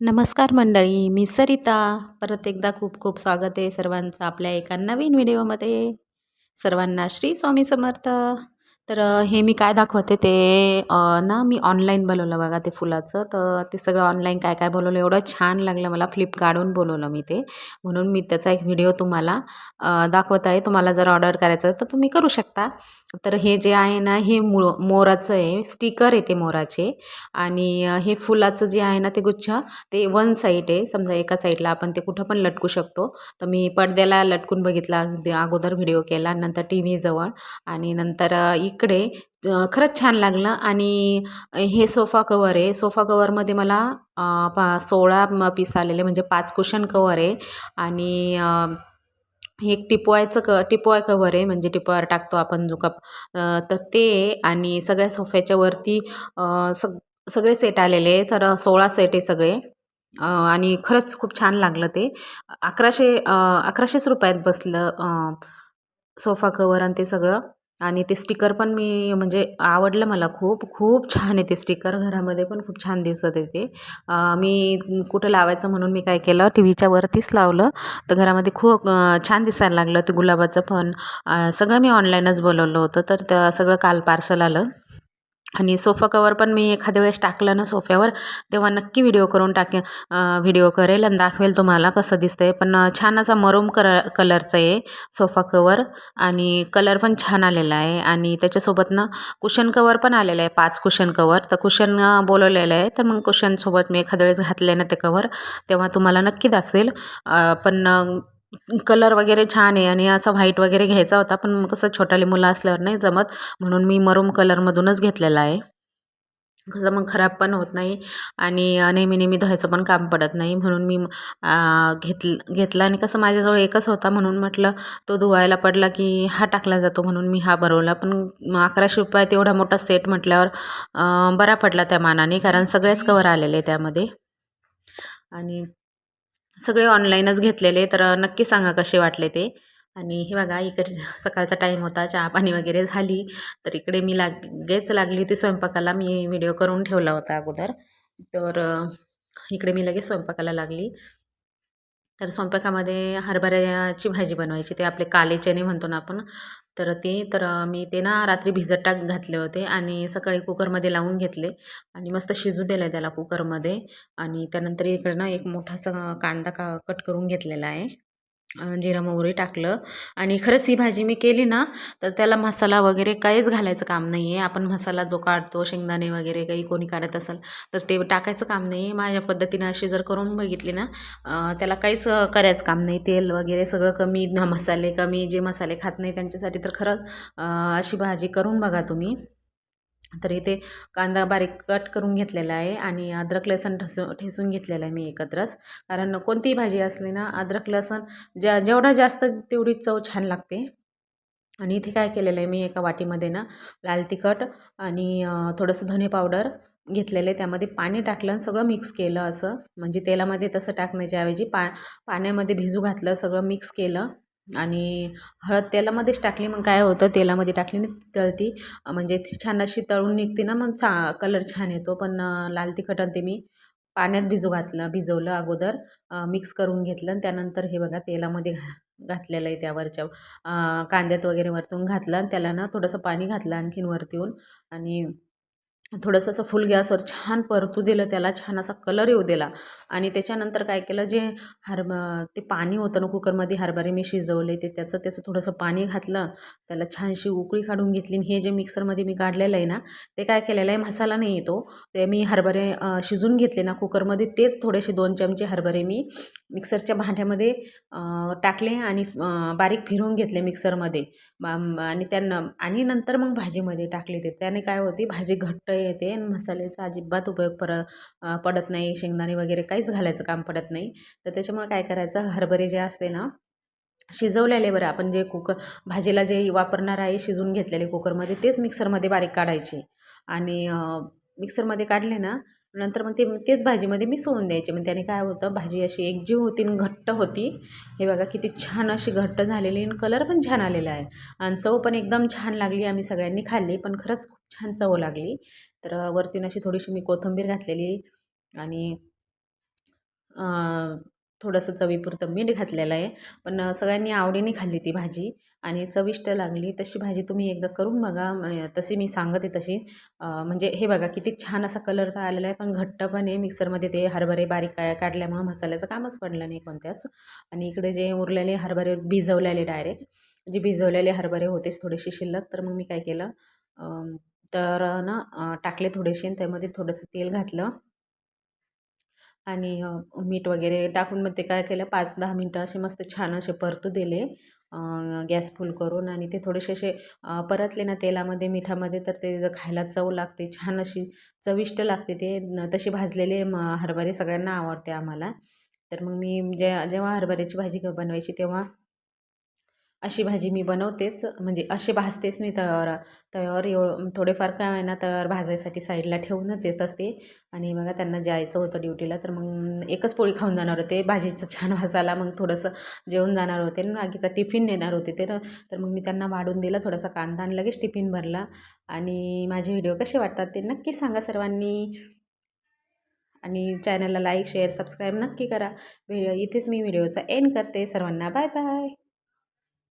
नमस्कार मंडळी मी सरिता. परत एकदा खूप खूप स्वागत आहे सर्वांचं आपल्या एका नवीन व्हिडिओमध्ये. सर्वांना श्री स्वामी समर्थ. तर हे मी काय दाखवते ते ना मी ऑनलाईन बोलवलं बघा ते फुलाचं. तर ते सगळं ऑनलाईन काय काय बोलवलं एवढं छान लागलं मला. फ्लिपकार्टहून बोलवलं मी ते. म्हणून मी त्याचा एक व्हिडिओ तुम्हाला दाखवत आहे. तुम्हाला जर ऑर्डर करायचं तर तुम्ही करू शकता. तर हे जे आहे ना हे मो मोराचं आहे. स्टिकर आहे ते मोराचे. आणि हे फुलाचं जे आहे ना ते गुच्छ ते वन साईड आहे. समजा एका साईडला आपण ते कुठं पण लटकू शकतो. तर मी पडद्याला लटकून बघितला अगोदर व्हिडिओ केला. नंतर टी व्हीजवळ आणि नंतर अ, इकडे खरंच छान लागलं. आणि हे सोफा कवर आहे. सोफा कवरमध्ये मला पा सोळा पीस आलेले म्हणजे पाच कुशन कवर आहे. आणि हे एक टिपवायचं क टिपवाय कवर आहे. म्हणजे टिपवायर टाकतो आपण जो कप तर ते आहे. आणि सगळ्या सोफ्याच्या वरती सग सगळे सेट आलेले तर सोळा सेट आहे सगळे. आणि खरंच खूप छान लागलं ते. अकराशे अकराशेच रुपयात बसलं सोफा कवर आणि ते सगळं. आणि ते स्टिकर पण मी म्हणजे आवडलं मला खूप खूप छान आहे ते स्टिकर. घरामध्ये पण खूप छान दिसत आहे ते. मी कुठं लावायचं म्हणून मी काय केलं टी व्हीच्या वरतीच लावलं. तर घरामध्ये खूप छान दिसायला लागलं ते गुलाबाचं पण. सगळं मी ऑनलाईनच बोलवलं होतं. तर त्या सगळं काल पार्सल आलं. आणि सोफा कवर पण मी एखाद्या वेळेस टाकलं ना सोफ्यावर तेव्हा नक्की व्हिडिओ करून टाके व्हिडिओ करेल आणि दाखवेल तुम्हाला कसं दिसतं आहे पण छान असा मरूम कर कलरचं आहे सोफा कवर आणि कलर पण छान आलेला आहे आणि त्याच्यासोबत ना कुशन कवर पण आलेलं आहे पाच कुशन कवर तर कुशन बोलवलेलं आहे तर मग कुशनसोबत मी एखाद्या वेळेस घातले ना ते कवर तेव्हा तुम्हाला नक्की दाखवेल. पण कलर वगैरे छान आहे आणि असं व्हाईट वगैरे घ्यायचा होता पण कसं छोटाली मुलं असल्यावर नाही जमत. म्हणून मी मरूम कलरमधूनच घेतलेला आहे. कसं मग खराब पण होत नाही आणि नेहमी नेहमी धुवायचं पण काम पडत नाही. म्हणून मी घेतल घेतला आणि कसं माझ्याजवळ एकच होता म्हणून म्हटलं तो धुवायला पडला की हा टाकला जातो म्हणून मी हा बरवला पण अकराशे रुपयात एवढा मोठा सेट म्हटल्यावर बरा पडला त्या मानाने कारण सगळेच कवर आलेले त्यामध्ये. आणि सगळे ऑनलाईनच घेतलेले तर नक्की सांगा कसे वाटले ते. आणि हे बघा इकडे सकाळचा टाईम होता चहा पाणी वगैरे झाली. तर इकडे मी लागेच लागली होती स्वयंपाकाला. मी व्हिडिओ करून ठेवला होता अगोदर. तर इकडे मी लगेच स्वयंपाकाला लागली. तर स्वयंपाकामध्ये हरभऱ्याची भाजी बनवायची ते आपले काले चणे म्हणतो ना आपण तर ते तर मी ते ना रात्री भिजत टाक घातले होते आणि सकाळी कुकरमध्ये लावून घेतले आणि मस्त शिजू दिलं त्याला कुकरमध्ये आणि त्यानंतर इकडं ना एक मोठासा कांदा का कट करून घेतलेला आहे. जिरा मोहरी टाकलं. आणि खरंच ही भाजी मी केली ना तर त्याला मसाला वगैरे काहीच घालायचं काम नाही आहे आपण मसाला जो काढतो शेंगदाणे वगैरे काही कोणी काढत असेल तर ते टाकायचं काम नाही आहे माझ्या पद्धतीनं अशी जर करून बघितली ना त्याला काहीच करायचं काम नाही. तेल वगैरे सगळं कमी मसाले कमी जे मसाले खात नाही त्यांच्यासाठी तर खरंच अशी भाजी करून बघा तुम्ही. तर इथे कांदा बारीक कट करून घेतलेला आहे आणि अद्रक लसण ठसू ठेसून घेतलेला आहे मी एकत्रच कारण कोणतीही भाजी असली ना अद्रक लसण ज्या जेवढा जास्त तेवढी चव छान लागते. आणि इथे काय केलेलं आहे मी एका वाटीमध्ये ना लाल तिखट आणि थोडंसं धने पावडर घेतलेलं आहे. त्यामध्ये पाणी टाकलं आणि सगळं मिक्स केलं असं. म्हणजे तेलामध्ये तसं टाकण्याच्या ऐवजी पा पाण्यामध्ये भिजू घातलं सगळं मिक्स केलं. आणि हळद तेलामध्येच टाकली मग काय होतं तेलामध्ये टाकली ना तळती. म्हणजे ती छान अशी तळून निघते ना मग चा कलर छान येतो. पण लाल तिखट आणि ते मी पाण्यात भिजू घातलं भिजवलं अगोदर. मिक्स करून घेतलं आणि त्यानंतर हे बघा तेलामध्ये घा घातलेलं आहे त्यावरच्या कांद्यात वगैरे वरतून घातलं आणि त्याला ना थोडंसं पाणी घातलं आणखीन वरती येऊन. आणि थोडंसं असं फुल गॅसवर छान परतू दिलं त्याला छान असा कलर येऊ दिला. आणि त्याच्यानंतर काय केलं जे हरब ते पाणी होतं ना कुकरमध्ये हरभरे मी शिजवले ते त्याचं त्याचं थोडंसं पाणी घातलं त्याला छानशी उकळी काढून घेतली आणि हे जे मिक्सरमध्ये मी काढलेलं आहे ना ते काय केलेलं आहे मसाला नाही येतो. ते मी हरभरे शिजून घेतले ना कुकरमध्ये तेच थोडेसे दोन चमचे हरभरे मी मिक्सरच्या भांड्यामध्ये टाकले आणि बारीक फिरवून घेतले मिक्सरमध्ये. आणि त्यांना आणि नंतर मग भाजीमध्ये टाकले ते. त्याने काय होते भाजी घट्ट येते आणि मसाल्याचा अजिबात उपयोग पर पडत नाही. शेंगदाणे वगैरे काहीच घालायचं काम पडत नाही. तर त्याच्यामुळे काय करायचं हरभरे जे असते ना शिजवलेले बरं आपण जे कुकर भाजीला जे वापरणार आहे शिजवून घेतलेले कुकरमध्ये तेच मिक्सरमध्ये बारीक काढायचे. आणि मिक्सरमध्ये काढले ना नंतर मग ते तेच भाजीमध्ये मी मिसळून द्यायचे. मग त्याने काय होतं भाजी अशी एकजीव होती आणि घट्ट होती. हे बघा किती छान अशी घट्ट झालेली आणि कलर पण छान आलेला आहे. आणि चव पण एकदम छान लागली आम्ही सगळ्यांनी खाल्ली पण खरंच खूप छान चव लागली. तर वरतीन अशी थोडीशी मी कोथिंबीर घातलेली आणि थोडंसं चवीपुरतं मीठ घातलेलं आहे. पण सगळ्यांनी आवडीने खाल्ली ती भाजी आणि चविष्ट लागली. तशी भाजी तुम्ही एकदा करून बघा. तशी मी सांगते तशी. म्हणजे हे बघा किती छान असा कलर तर आलेला आहे. पण घट्ट पण आहे. मिक्सरमध्ये ते हरभरे बारीक काय काढल्यामुळं मसाल्याचं कामच पडलं नाही कोणत्याच. आणि इकडे जे उरलेले हरभरे भिजवलेले डायरेक्ट जे भिजवलेले हरभरे होतेच थोडेसे शिल्लक. तर मग मी काय केलं? तर ना टाकले थोडेसे त्यामध्ये थोडंसं तेल घातलं. आणि मीठ वगैरे टाकून मग ते काय केलं पाच दहा मिनटं असे मस्त छान असे परतू दिले गॅस फुल करून आणि ते थोडेसे असे परतले ना तेलामध्ये मिठामध्ये तर ते खायला चव लागते छान अशी चविष्ट लागते ते. तसे भाजलेले म हरभरे सगळ्यांना आवडते आम्हाला. तर मग मी जे जेव्हा हरभऱ्याची भाजी बनवायची तेव्हा अशी भाजी मी बनवतेच. म्हणजे असे भाजतेच मी तव्यावर तव्यावर एव थोडेफार काय आहे ना तव्यावर भाजायसाठी साईडला ठेवूनच देत असते आणि बघा त्यांना जायचं होतं ड्युटीला तर मग एकच पोळी खाऊन जाणार होते. भाजीचं छान भाजायला मग थोडंसं जेवून जाणार होते. आणि बाकीचा टिफिन नेणार होते ते. तर मग मी त्यांना वाढून दिलं थोडासा कांदा आणि लगेच टिफिन भरला. आणि माझे व्हिडिओ कसे वाटतात ते नक्की सांगा सर्वांनी. आणि चॅनलला लाईक शेअर सबस्क्राईब नक्की करा. व्हिडिओ इथेच मी व्हिडिओचा एंड करते. सर्वांना बाय बाय.